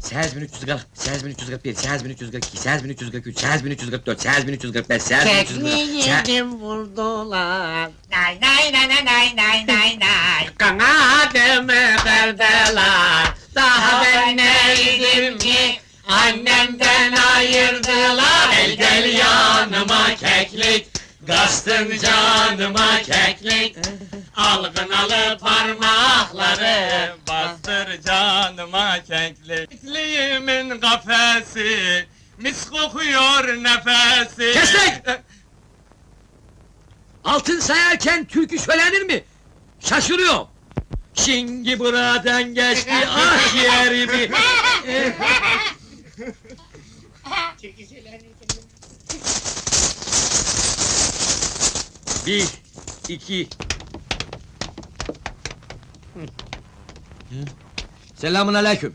8340, 8341, 8342, 8343, 8344, 8345, 8346, Kekliğimi vurdular. Nay nay nay nay nay nay nay nay. Kanadımı kırdılar. Daha ben neydim ki? Annemden ayırdılar. Gel gel yanıma keklik. Kastın canıma keklik. Algınalı bastır canıma keklik. Kekliğimin kafesi mis kokuyor nefesi. Kes lan! Altın sayarken türkü söylenir mi? Şaşırıyorum. Şimdi buradan geçti ah yerimi. Bir, iki. Selamun aleyküm.